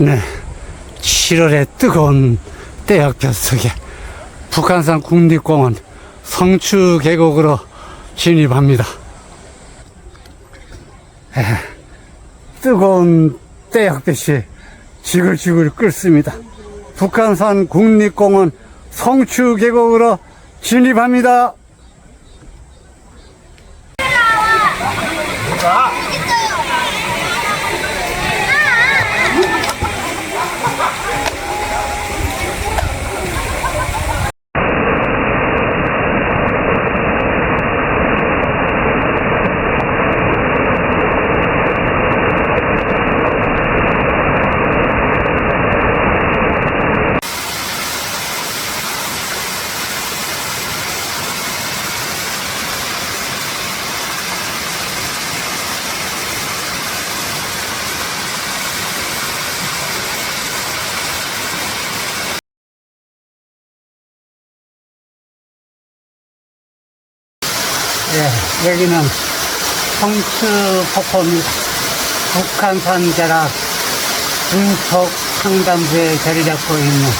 네. 7월의 뜨거운 때역볕 속에 북한산 국립공원 성추 계곡으로 진입합니다. 에, 뜨거운 때역볕이 지글지글 끓습니다. 북한산 국립공원 성추 계곡으로 진입합니다. 예, 여기는 성추 폭포입니다. 북한산 자락 중턱 상담부에 자리 잡고 있는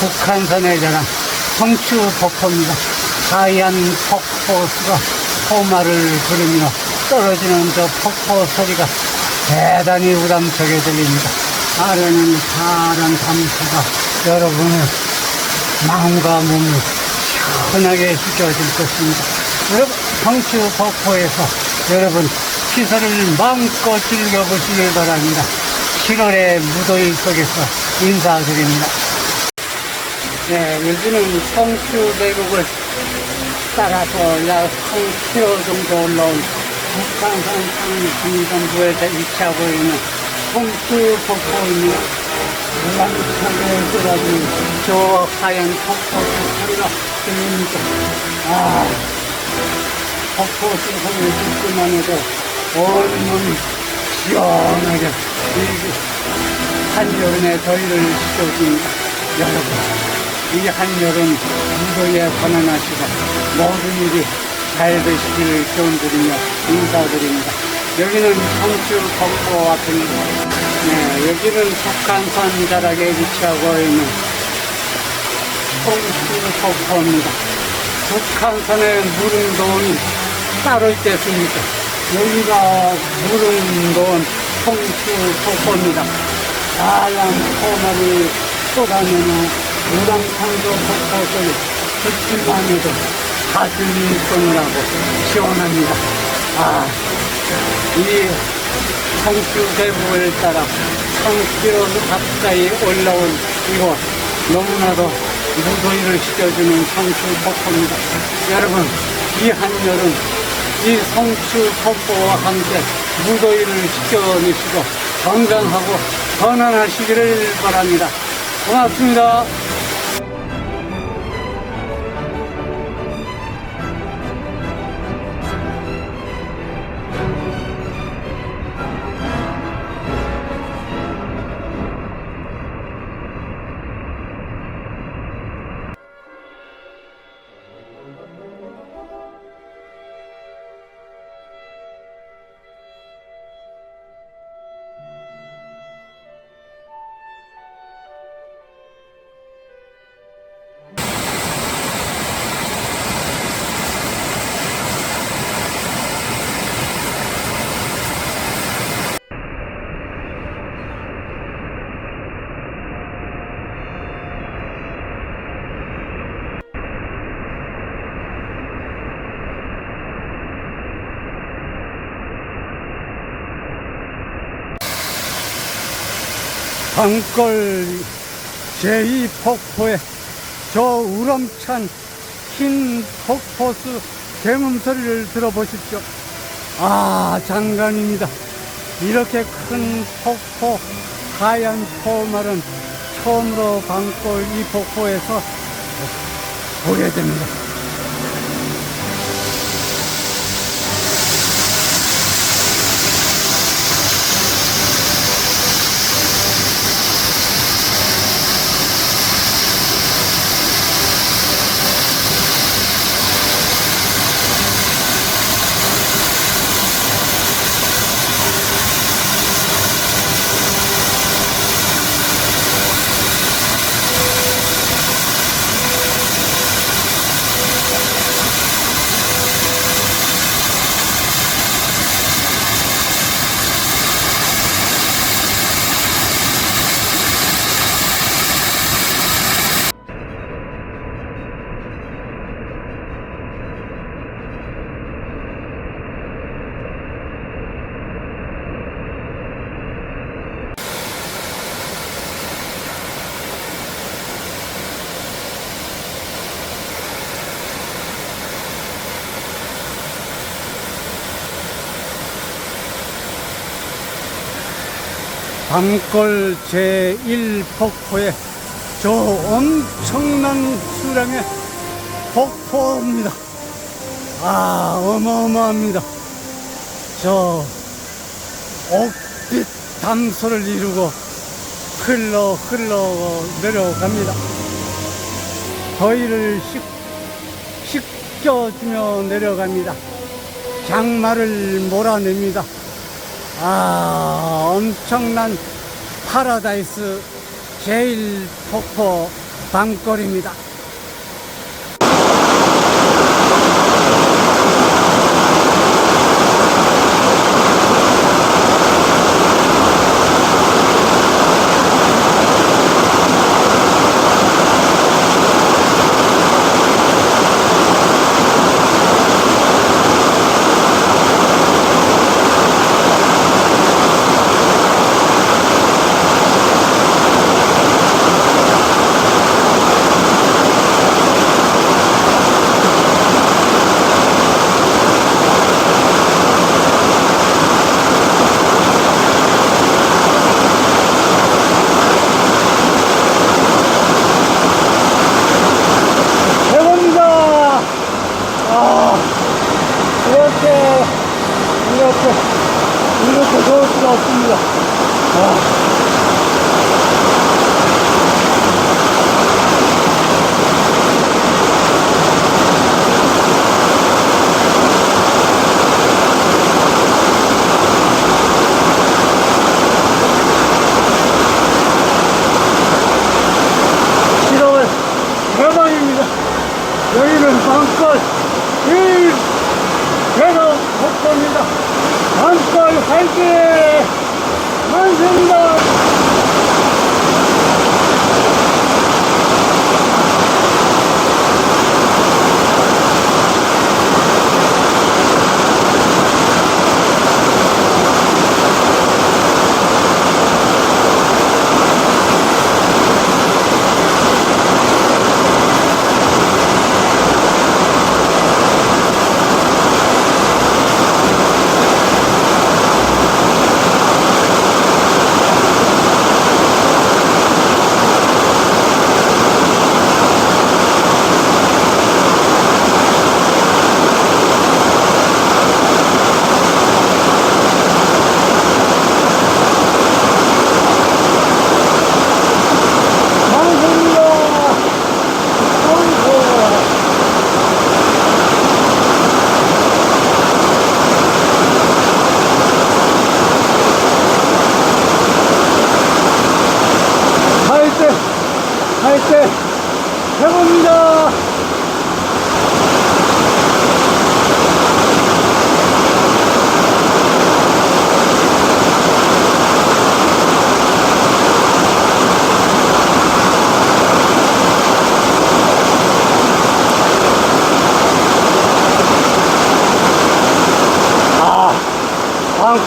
북한산의 자랑 성추 폭포입니다. 하얀 폭포수가 포마를 부르며 떨어지는 저 폭포 소리가 대단히 우람차게 들립니다. 아래는 파란 담수가 여러분의 마음과 몸을 시원하게 휘저어줄 것입니다. 여러분, 성추 폭포에서 여러분 시설을 마음껏 즐겨보시길 바랍니다. 7월의 무더위 속에서 인사드립니다. 네, 여기는 성추 계곡을 따라서 약 3km 정도 올라온 북한산 상중전부에 위치하고 있는 성추 폭포입니다. 우람차게 쏟아진 저 하얀 폭포 소리가 들립니다. 아, 폭포 수성을 듣기만 해도 얼른 시원하게 이 한여름의 더위를 식혀줍니다. 여러분, 이 한여름 무더위에 관한하시고 모든 일이 잘 되시기를 기원드리며 인사드립니다. 여기는 청주 폭포 앞입니다. 네, 여기는 북한산 자락에 위치하고 있는 청주 폭포입니다. 북한산의 무릉도원이 따로 있겠습니까? 여기가 무릉도원 청주 폭포입니다. 하얀 포말이 쏟아내는 우랑창조 폭포 소리 듣기만 해도 가슴이 쏘느라고 시원합니다. 아, 이 성주 대부를 따라 성주로 가까이 올라온 이곳 너무나도 무더위를 식혀주는 성주 폭포입니다. 여러분, 이 한여름 이 폭포와 함께 무더위를 식혀내시고 건강하고 건강하시기를 바랍니다. 고맙습니다. 방골 제2폭포에 저 우렁찬 흰 폭포수 개음 소리를 들어보십시오. 아, 장관입니다. 이렇게 큰 폭포, 하얀 포말은 처음으로 방골 이 폭포에서 보게 됩니다. 밤골 제1폭포에 저 엄청난 수량의 폭포입니다. 아, 어마어마합니다. 저 옥빛 담소를 이루고 흘러 흘러 내려갑니다. 더위를 식, 식혀주며 내려갑니다. 장마를 몰아냅니다. 아, 엄청난 파라다이스 제일 폭포 밤거리입니다.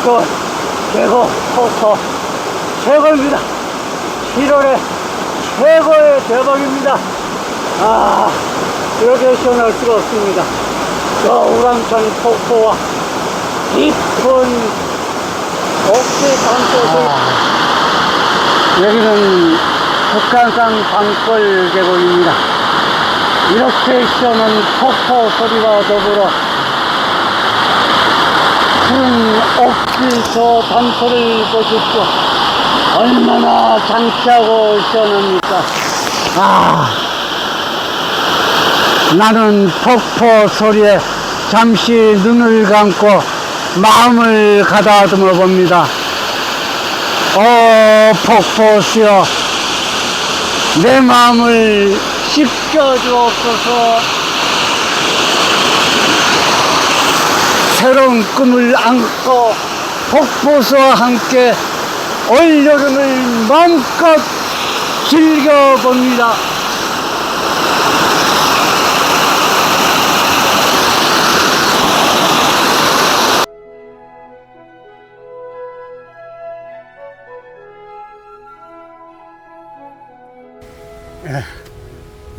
방꽃, 최고, 포토, 최고입니다. 7월에 최고의 대박입니다. 아, 이렇게 시원할 수가 없습니다. 저 우랑천 폭포와 깊은 옥지 밤꽃을 여기는 북한산 방골 계곡입니다. 이렇게 시원한 폭포 소리와 더불어 푸른 옥지 저 담소를 보십시오. 얼마나 장치하고 시원합니까? 아, 나는 폭포 소리에 잠시 눈을 감고 마음을 가다듬어 봅니다. 오, 폭포수여, 내 마음을 씻겨주옵소서. 새로운 꿈을 안고 폭포수와 함께 올여름을 마음껏 즐겨봅니다. 예,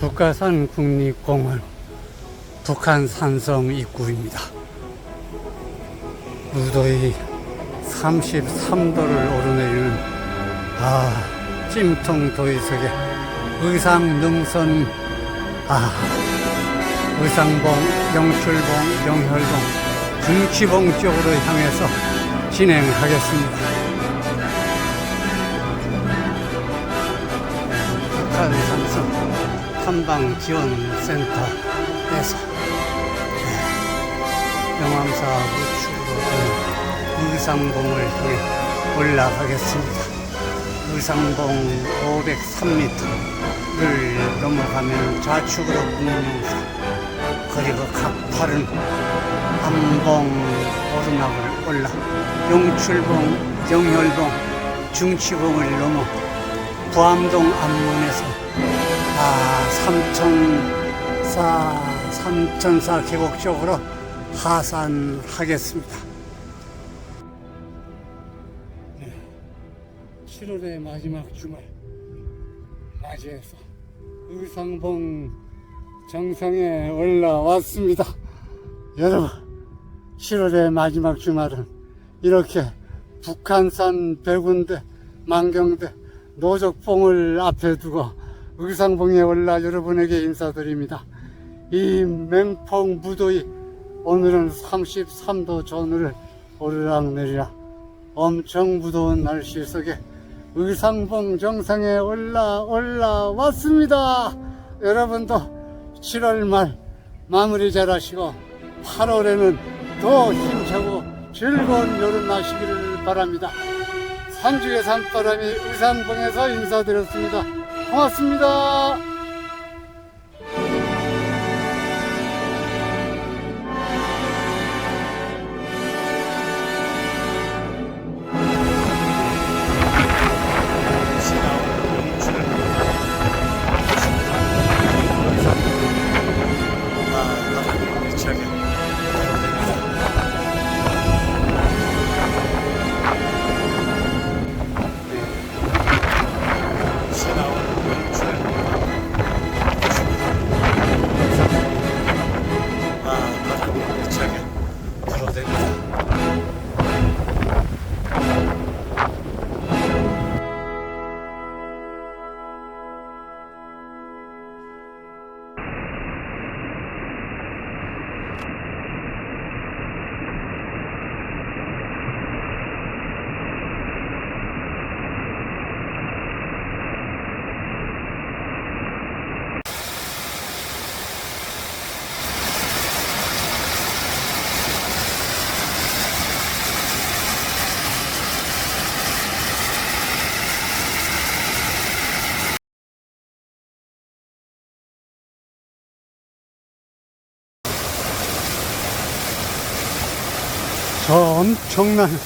북한산 국립공원 북한 산성 입구입니다. 무더위 33도를 오르내리는 아, 찜통 도의석에 의상 능선, 아, 의상봉, 영출봉, 영혈봉, 중치봉 쪽으로 향해서 진행하겠습니다. 북한 삼성 탐방 지원센터에서 네, 영암사 가는 의상봉을 향해 올라가겠습니다. 의상봉 503m를 넘어가면 좌측으로 국민영사 그리고 가파른 암봉 오르막을 올라 용출봉, 영혈봉, 중치봉을 넘어 부암동 앞문에서 아, 삼천사, 삼천사 계곡 쪽으로 하산하겠습니다. 7월의 마지막 주말 맞이해서 의상봉 정상에 올라왔습니다. 여러분, 7월의 마지막 주말은 이렇게 북한산 백운대, 만경대, 노적봉을 앞에 두고 의상봉에 올라 여러분에게 인사드립니다. 이 맹폭 무더위 오늘은 33도 전후를 오르락내리락 엄청 무더운 날씨 속에 의상봉 정상에 올라 올라왔습니다. 여러분도 7월 말 마무리 잘 하시고 8월에는 더 힘차고 즐거운 여름 나시기를 바랍니다. 산중의 산바람이 의상봉에서 인사드렸습니다. 고맙습니다. 엄청난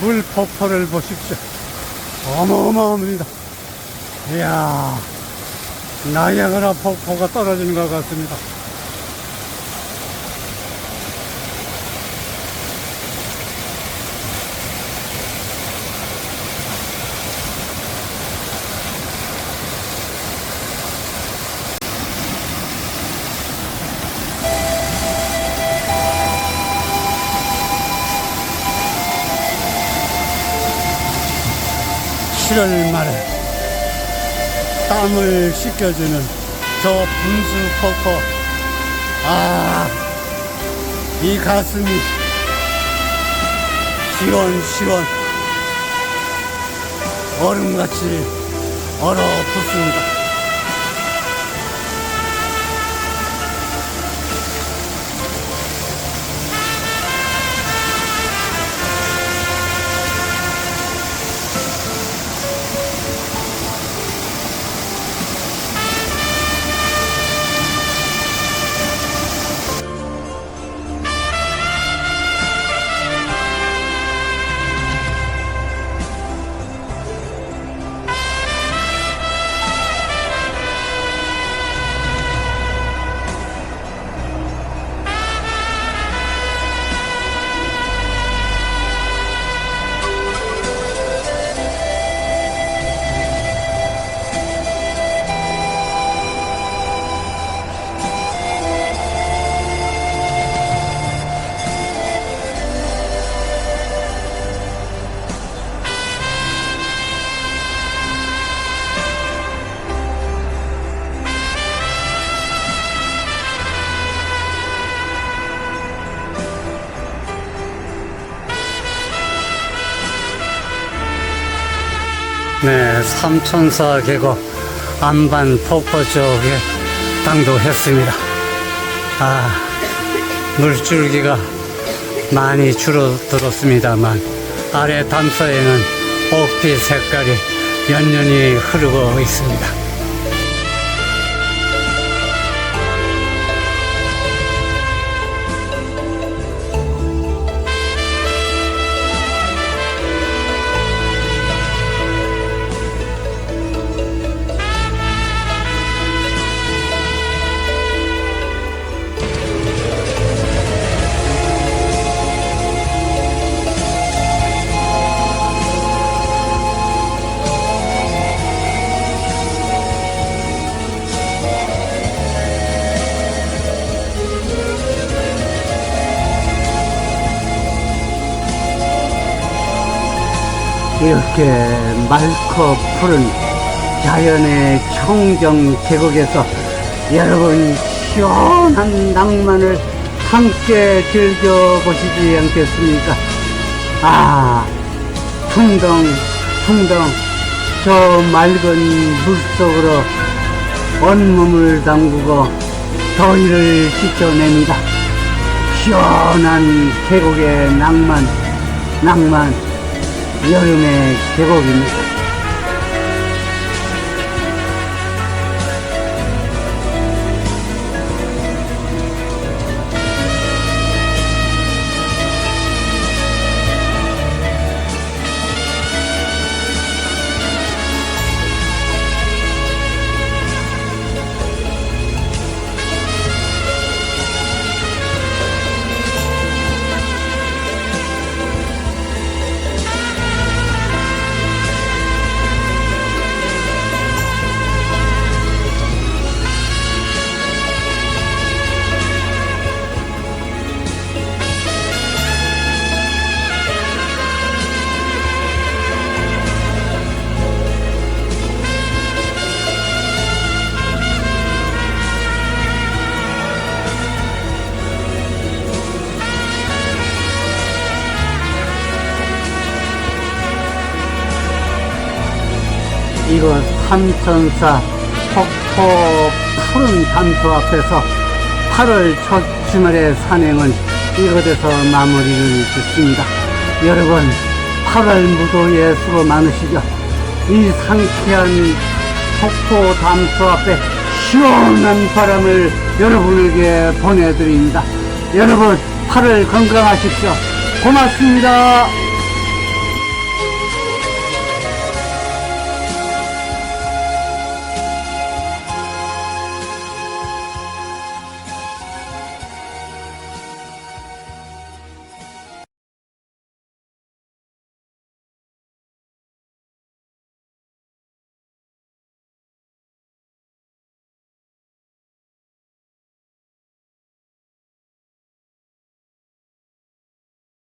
물 폭포를 보십시오. 어마어마합니다. 이야, 나이아가라 폭포가 떨어지는 것 같습니다. 칠월 말에 땀을 씻겨주는 저 분수 폭포. 아, 이 가슴이 시원시원 얼음같이 얼어 붙습니다. 삼천사 계곡 안반 폭포 쪽에 당도했습니다. 아, 물줄기가 많이 줄어들었습니다만 아래 담서에는 옥빛 색깔이 연연히 흐르고 있습니다. 이렇게 맑고 푸른 자연의 청정 계곡에서 여러분 시원한 낭만을 함께 즐겨보시지 않겠습니까? 아, 퉁덩, 퉁덩, 저 맑은 물 속으로 온몸을 담그고 더위를 씻어냅니다. 시원한 계곡의 낭만, 낭만, 여름의 계곡입니 다. 이곳 삼천사 폭포 푸른 담소 앞에서 8월 첫 주말의 산행은 이곳에서 마무리를 짓습니다. 여러분, 8월 무도에 수고 많으시죠? 이 상쾌한 폭포 담소 앞에 시원한 바람을 여러분에게 보내드립니다. 여러분, 8월 건강하십시오. 고맙습니다.